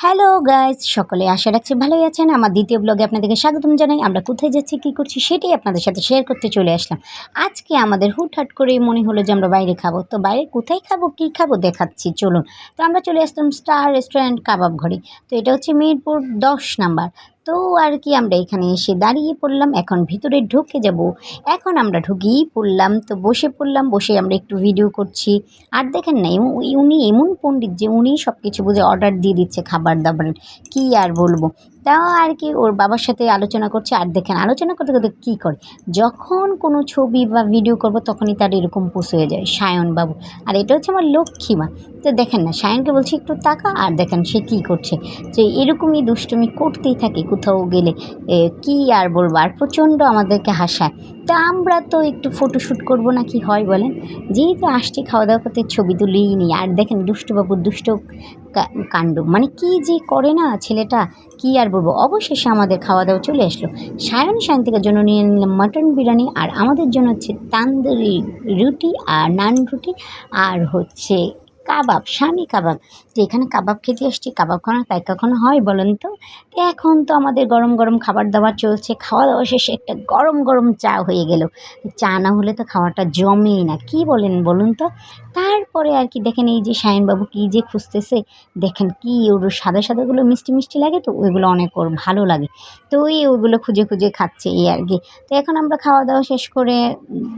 Hello guys সকলে আশা রাখছি ভালোই আছেন। আমার দ্বিতীয় ব্লগে আপনাদেরকে স্বাগতম জানাই। আমরা কোথায় যাচ্ছি, কী করছি, সেটাই আপনাদের সাথে শেয়ার করতে চলে আসলাম। আজকে আমাদের হুটহাট করে মনে হলো যে আমরা বাইরে খাব। তো বাইরে কোথায় খাব, কী খাব দেখাচ্ছি, চলুন। তো আমরা চলে আসলাম স্টার রেস্টুরেন্ট কাবাব ঘরে। তো এটা হচ্ছে মিরপুর দশ নাম্বার। তো আর কি, আমরা এখানে এসে দাঁড়িয়ে পড়লাম। এখন ভিতরে ঢুকে যাব। এখন আমরা ঢুকেই পড়লাম। তো বসে পড়লাম, বসে আমরা একটু ভিডিও করছি। আর দেখেন না উনি এমন পণ্ডিত যে উনি সব কিছু বুঝে অর্ডার দিয়ে দিচ্ছে খাবার দাবারের। কী আর বলব? তাও আর কি ওর বাবার সাথে আলোচনা করছে আর দেখেন, আলোচনা করতে করতে কী করে? যখন কোনো ছবি বা ভিডিও করব তখনই তার এরকম পুষ হয়ে যায়, সায়ন বাবু। আর এটা হচ্ছে আমার লক্ষ্মীমা তো দেখেন না, সায়নকে বলছি একটু তাকা আর দেখেন সে কী করছে। যে এরকমই দুষ্টুমি করতেই থাকে কোথাও গেলে। কি কী আর বলব? আর প্রচণ্ড আমাদেরকে হাসায়। তা আমরা তো একটু ফটোশ্যুট করব না কি হয় বলেন? যেহেতু আসছি খাওয়া দাওয়া করতে, ছবি তুলেই নিই আর দেখেন দুষ্টুবাবুর দুষ্ট কাণ্ড। মানে কি যে করে না ছেলেটা? কি আর বলব? অবশেষে আমাদের খাওয়া দাওয়া চলে আসলো। সায়ন সায়ন্তিকার জন্য নিয়ে নিলাম মাটন বিরিয়ানি আর আমাদের জন্য হচ্ছে তান্দুরি রুটি আর নান রুটি আর হচ্ছে কাবাব স্বামী কাবাব। তো এখানে কাবাব খেতে আসছি, কাবাব খানা তাই কখনো হয় বলেন তো? এখন তো আমাদের গরম গরম খাবার দাবার চলছে, খাওয়া দাওয়া শেষে একটা গরম গরম চা হয়ে গেল। চা না হলে তো খাওয়াটা জমেই না, কি বলেন বলুন তো? তারপরে আর কি দেখেন এই যে শাহিনবাবু কী যে খুঁজতেছে, দেখেন কি ওর সাদা সাদাগুলো মিষ্টি মিষ্টি লাগে তো ওইগুলো অনেক ওর ভালো লাগে। তো ওই ওইগুলো খুঁজে খুঁজে খাচ্ছে এই আর কি। তো এখন আমরা খাওয়া দাওয়া শেষ করে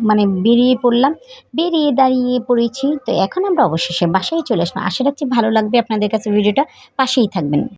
মানে বেরিয়ে পড়লাম। বেরিয়ে দাঁড়িয়ে পড়েছি, তো এখন আমরা অবশেষে বাসায় চলে আসবেন। আশা রাখছি ভালো লাগবে আপনাদের কাছে ভিডিওটা। পাশেই থাকবেন।